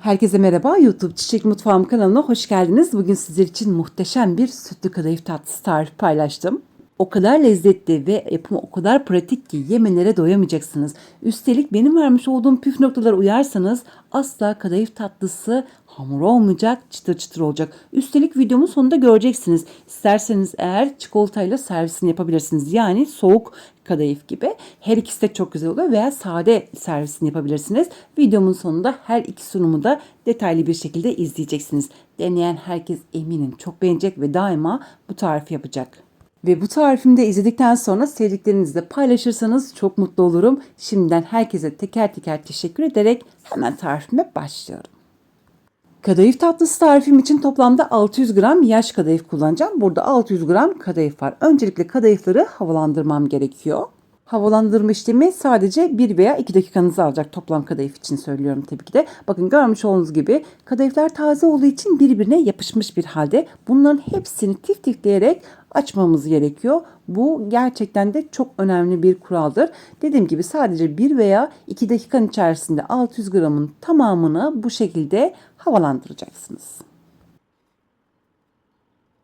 Herkese merhaba. YouTube Çiçek Mutfağım kanalına hoş geldiniz. Bugün sizler için muhteşem bir sütlü kadayıf tatlısı tarifi paylaştım. O kadar lezzetli ve yapımı o kadar pratik ki yemenlere doyamayacaksınız. Üstelik benim vermiş olduğum püf noktalara uyarsanız asla kadayıf tatlısı hamur olmayacak, çıtır çıtır olacak. Üstelik videomun sonunda göreceksiniz. İsterseniz eğer çikolatayla servisini yapabilirsiniz. Yani soğuk kadayıf gibi. Her ikisi de çok güzel oluyor veya sade servisini yapabilirsiniz. Videomun sonunda her iki sunumu da detaylı bir şekilde izleyeceksiniz. Deneyen herkes eminim çok beğenecek ve daima bu tarifi yapacak. Ve bu tarifimi de izledikten sonra sevdiklerinizle paylaşırsanız çok mutlu olurum. Şimdiden herkese teker teker teşekkür ederek hemen tarifime başlıyorum. Kadayıf tatlısı tarifim için toplamda 600 gram yaş kadayıf kullanacağım. Burada 600 gram kadayıf var. Öncelikle kadayıfları havalandırmam gerekiyor. Havalandırma işlemi sadece 1 veya 2 dakikanızı alacak toplam kadayıf için söylüyorum tabii ki de. Bakın görmüş olduğunuz gibi kadayıflar taze olduğu için birbirine yapışmış bir halde. Bunların hepsini tif tifleyerek açmamız gerekiyor. Bu gerçekten de çok önemli bir kuraldır. Dediğim gibi sadece 1 veya 2 dakikanın içerisinde 600 gramın tamamını bu şekilde havalandıracaksınız.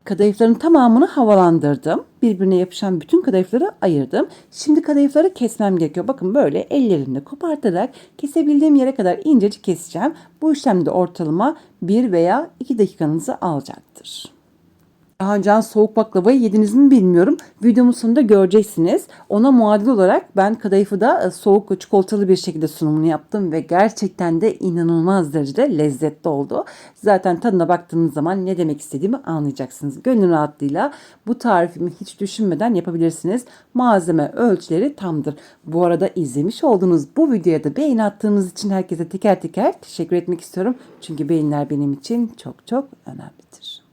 Kadayıfların tamamını havalandırdım. Birbirine yapışan bütün kadayıfları ayırdım. Şimdi kadayıfları kesmem gerekiyor. Bakın böyle ellerimle kopartarak kesebildiğim yere kadar incecik keseceğim. Bu işlemde ortalama 1 veya 2 dakikanızı alacaktır. Önce soğuk baklavayı yediniz mi bilmiyorum. Videomun sonunda göreceksiniz. Ona muadil olarak ben kadayıfı da e, soğuk çikolatalı bir şekilde sunumunu yaptım ve gerçekten de inanılmaz derecede lezzetli oldu. Zaten tadına baktığınız zaman ne demek istediğimi anlayacaksınız. Gönül rahatlığıyla bu tarifimi hiç düşünmeden yapabilirsiniz. Malzeme ölçüleri tamdır. Bu arada izlemiş olduğunuz bu videoya da beğeni attığınız için herkese teker teker teşekkür etmek istiyorum. Çünkü beğeniler benim için çok çok önemlidir.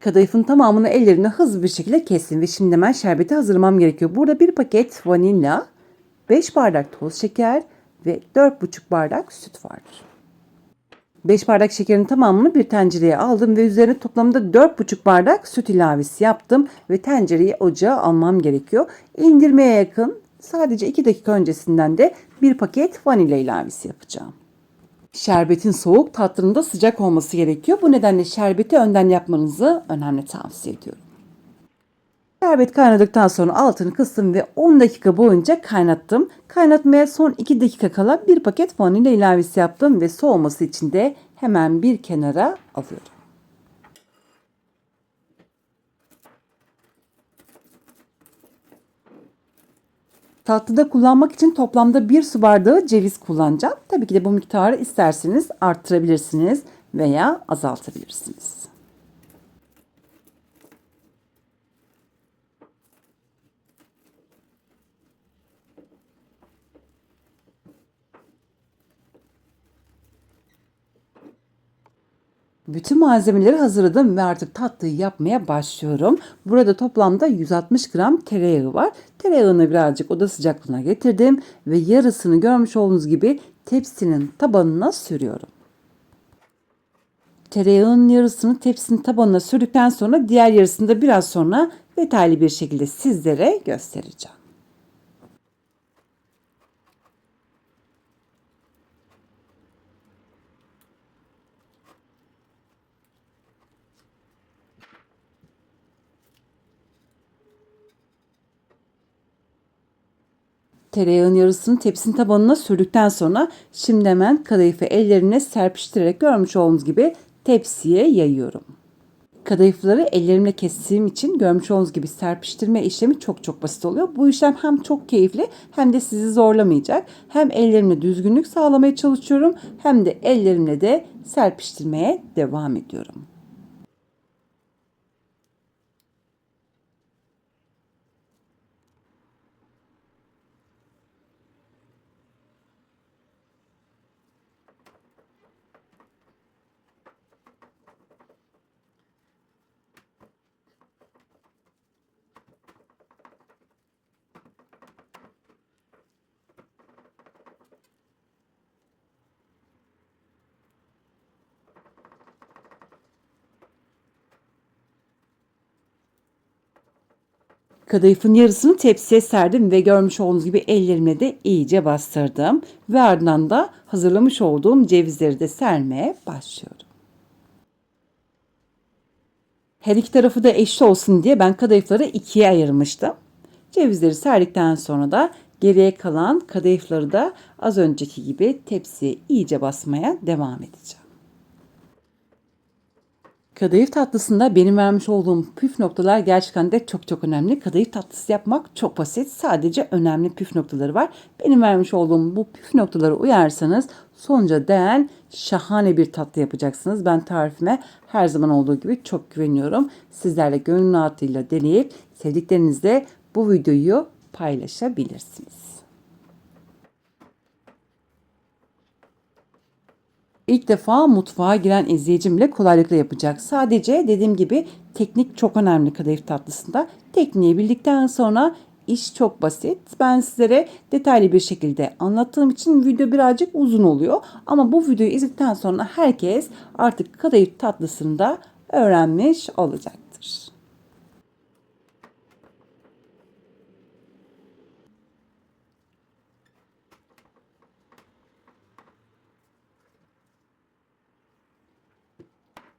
Kadayıfın tamamını ellerine hızlı bir şekilde kestim ve şimdi hemen şerbeti hazırlamam gerekiyor. Burada bir paket vanilya, 5 bardak toz şeker ve 4,5 bardak süt vardır. 5 bardak şekerin tamamını bir tencereye aldım ve üzerine toplamda 4,5 bardak süt ilavesi yaptım ve tencereyi ocağa almam gerekiyor. İndirmeye yakın sadece 2 dakika öncesinden de bir paket vanilya ilavesi yapacağım. Şerbetin soğuk, tatlının da sıcak olması gerekiyor. Bu nedenle şerbeti önden yapmanızı önemli tavsiye ediyorum. Şerbet kaynadıktan sonra altını kıstım ve 10 dakika boyunca kaynattım. Kaynatmaya son 2 dakika kala bir paket vanilya ilavesi yaptım ve soğuması için de hemen bir kenara alıyorum. Tatlıda kullanmak için toplamda bir su bardağı ceviz kullanacağım. Tabii ki de bu miktarı isterseniz arttırabilirsiniz veya azaltabilirsiniz. Bütün malzemeleri hazırladım ve artık tatlıyı yapmaya başlıyorum. Burada toplamda 160 gram tereyağı var. Tereyağını birazcık oda sıcaklığına getirdim ve yarısını görmüş olduğunuz gibi tepsinin tabanına sürüyorum. Tereyağının yarısını tepsinin tabanına sürdükten sonra diğer yarısını da biraz sonra detaylı bir şekilde sizlere göstereceğim. Tereyağın yarısını tepsinin tabanına sürdükten sonra şimdi hemen kadayıfı ellerine serpiştirerek görmüş olduğunuz gibi tepsiye yayıyorum. Kadayıfları ellerimle kestiğim için görmüş olduğunuz gibi serpiştirme işlemi çok çok basit oluyor. Bu işlem hem çok keyifli hem de sizi zorlamayacak. Hem ellerimle düzgünlük sağlamaya çalışıyorum hem de ellerimle de serpiştirmeye devam ediyorum. Kadayıfın yarısını tepsiye serdim ve görmüş olduğunuz gibi ellerimle de iyice bastırdım. Ve ardından da hazırlamış olduğum cevizleri de sermeye başlıyorum. Her iki tarafı da eşit olsun diye ben kadayıfları ikiye ayırmıştım. Cevizleri serdikten sonra da geriye kalan kadayıfları da az önceki gibi tepsiye iyice basmaya devam edeceğim. Kadayıf tatlısında benim vermiş olduğum püf noktalar gerçekten de çok çok önemli. Kadayıf tatlısı yapmak çok basit. Sadece önemli püf noktaları var. Benim vermiş olduğum bu püf noktaları uyarsanız sonuca değen şahane bir tatlı yapacaksınız. Ben tarifime her zaman olduğu gibi çok güveniyorum. Sizlerle gönül rahatlığıyla deneyip sevdiklerinizle bu videoyu paylaşabilirsiniz. İlk defa mutfağa giren izleyicim bile kolaylıkla yapacak. Sadece dediğim gibi teknik çok önemli kadayıf tatlısında. Tekniği bildikten sonra iş çok basit. Ben sizlere detaylı bir şekilde anlattığım için video birazcık uzun oluyor. Ama bu videoyu izledikten sonra herkes artık kadayıf tatlısını da öğrenmiş olacaktır.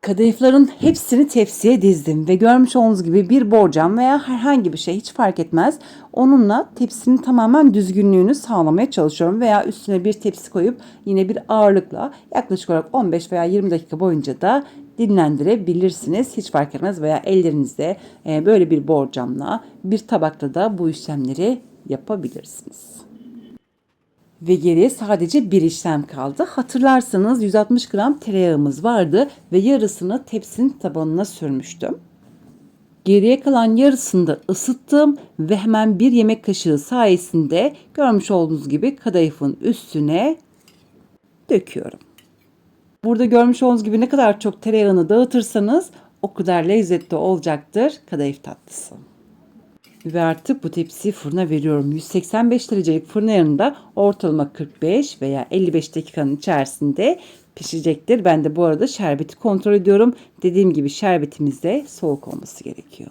Kadayıfların hepsini tepsiye dizdim ve görmüş olduğunuz gibi bir borcam veya herhangi bir şey hiç fark etmez. Onunla tepsinin tamamen düzgünlüğünü sağlamaya çalışıyorum veya üstüne bir tepsi koyup yine bir ağırlıkla yaklaşık olarak 15 veya 20 dakika boyunca da dinlendirebilirsiniz. Hiç fark etmez veya ellerinizde e, böyle bir borcamla bir tabakta da bu işlemleri yapabilirsiniz ve geriye sadece bir işlem kaldı. Hatırlarsanız 160 gram tereyağımız vardı ve yarısını tepsinin tabanına sürmüştüm. Geriye kalan yarısını da ısıttım ve hemen bir yemek kaşığı sayesinde görmüş olduğunuz gibi kadayıfın üstüne döküyorum. Burada görmüş olduğunuz gibi ne kadar çok tereyağını dağıtırsanız o kadar lezzetli olacaktır kadayıf tatlısı. Ve artık bu tepsiyi fırına veriyorum. 185 derecelik fırın ayarında ortalama 45 veya 55 dakikanın içerisinde pişecektir. Ben de bu arada şerbeti kontrol ediyorum. Dediğim gibi şerbetimiz de soğuk olması gerekiyor.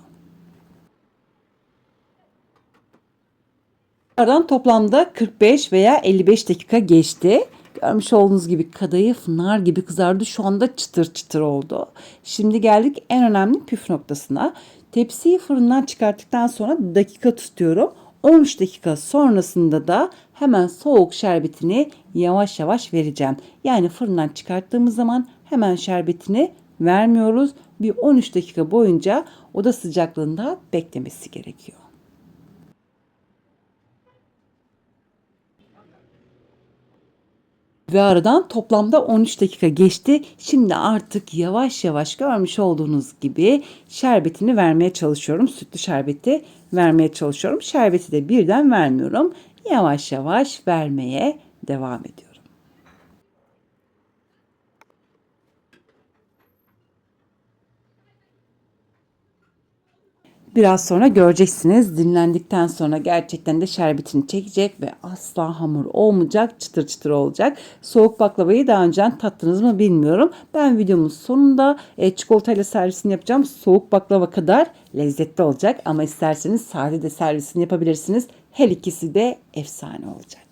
Aradan toplamda 45 veya 55 dakika geçti. Görmüş olduğunuz gibi kadayıf nar gibi kızardı. Şu anda çıtır çıtır oldu. Şimdi geldik en önemli püf noktasına. Tepsiyi fırından çıkarttıktan sonra dakika tutuyorum. 13 dakika sonrasında da hemen soğuk şerbetini yavaş yavaş vereceğim. Yani fırından çıkarttığımız zaman hemen şerbetini vermiyoruz. Bir 13 dakika boyunca oda sıcaklığında beklemesi gerekiyor. Ve aradan toplamda 13 dakika geçti. Şimdi artık yavaş yavaş görmüş olduğunuz gibi şerbetini vermeye çalışıyorum. Sütlü şerbeti vermeye çalışıyorum. Şerbeti de birden vermiyorum. Yavaş yavaş vermeye devam ediyorum. Biraz sonra göreceksiniz. Dinlendikten sonra gerçekten de şerbetini çekecek ve asla hamur olmayacak, çıtır çıtır olacak. Soğuk baklavayı daha önce tattınız mı bilmiyorum. Ben videomun sonunda e, çikolatayla servisini yapacağım. Soğuk baklava kadar lezzetli olacak ama isterseniz sade de servisini yapabilirsiniz. Her ikisi de efsane olacak.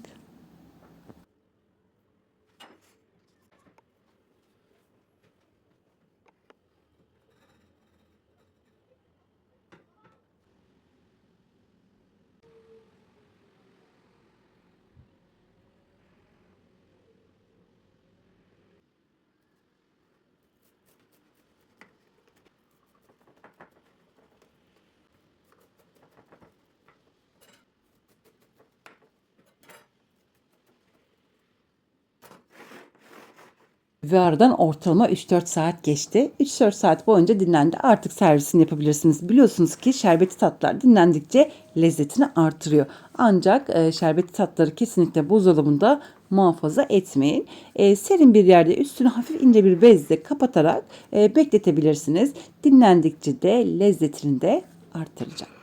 Ve aradan ortalama 3-4 saat geçti. 3-4 saat boyunca dinlendi. Artık servisini yapabilirsiniz. Biliyorsunuz ki şerbeti tatlar dinlendikçe lezzetini artırıyor. Ancak e, şerbeti tatları kesinlikle buzdolabında muhafaza etmeyin. E, serin bir yerde üstünü hafif ince bir bezle kapatarak e, bekletebilirsiniz. Dinlendikçe de lezzetini de artıracaktır.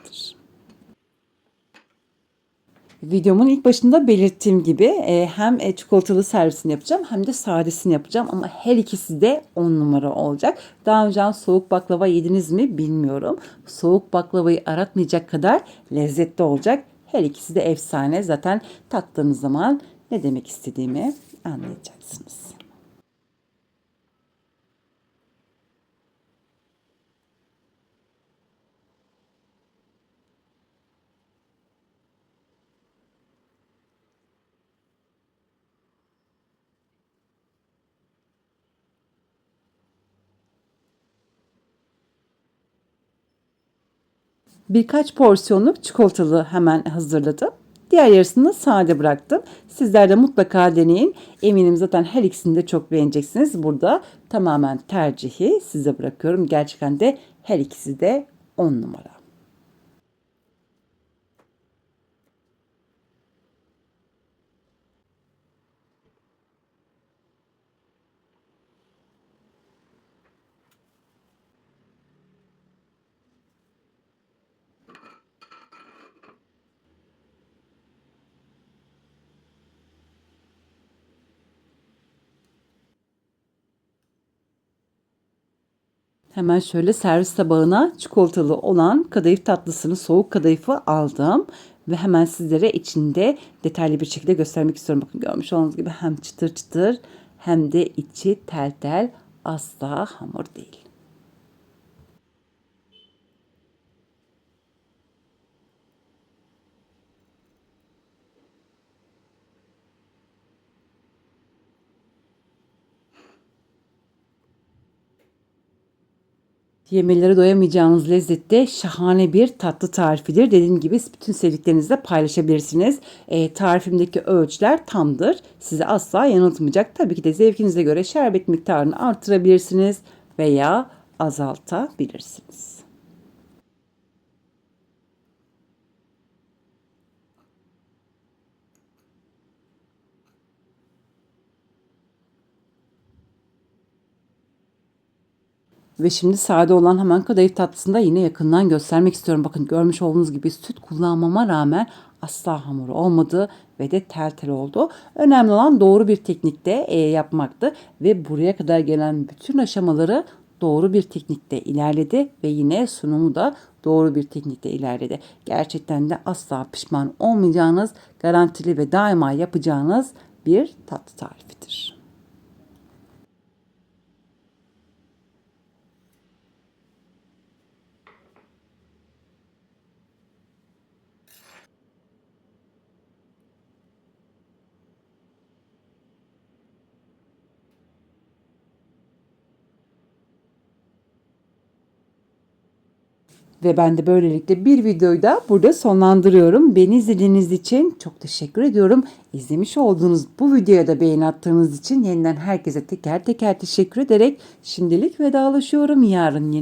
Videomun ilk başında belirttiğim gibi e, hem e, çikolatalı servisini yapacağım hem de sadesini yapacağım ama her ikisi de 10 numara olacak. Daha önce soğuk baklava yediniz mi bilmiyorum. Soğuk baklavayı aratmayacak kadar lezzetli olacak. Her ikisi de efsane. Zaten tattığınız zaman ne demek istediğimi anlayacaksınız. Birkaç porsiyonluk çikolatalı hemen hazırladım. Diğer yarısını sade bıraktım. Sizler de mutlaka deneyin. Eminim zaten her ikisini de çok beğeneceksiniz. Burada tamamen tercihi size bırakıyorum. Gerçekten de her ikisi de 10 numara. Hemen şöyle servis tabağına çikolatalı olan kadayıf tatlısını soğuk kadayıfı aldım. Ve hemen sizlere içinde detaylı bir şekilde göstermek istiyorum. Bakın görmüş olduğunuz gibi hem çıtır çıtır hem de içi tel tel asla hamur değil. Yemeleri doyamayacağınız lezzette şahane bir tatlı tarifidir. Dediğim gibi bütün sevdiklerinizle paylaşabilirsiniz. E, tarifimdeki ölçüler tamdır. Sizi asla yanıltmayacak. Tabii ki de zevkinize göre şerbet miktarını artırabilirsiniz veya azaltabilirsiniz. Ve şimdi sade olan hemen kadayıf tatlısını da yine yakından göstermek istiyorum. Bakın görmüş olduğunuz gibi süt kullanmama rağmen asla hamuru olmadı ve de tel tel oldu. Önemli olan doğru bir teknikte e, yapmaktı ve buraya kadar gelen bütün aşamaları doğru bir teknikte ilerledi ve yine sunumu da doğru bir teknikte ilerledi. Gerçekten de asla pişman olmayacağınız, garantili ve daima yapacağınız bir tatlı tarifidir. Ve ben de böylelikle bir videoyu da burada sonlandırıyorum. Beni izlediğiniz için çok teşekkür ediyorum. İzlemiş olduğunuz bu videoya da beğeni attığınız için yeniden herkese teker teker teşekkür ederek şimdilik vedalaşıyorum. Yarın yeni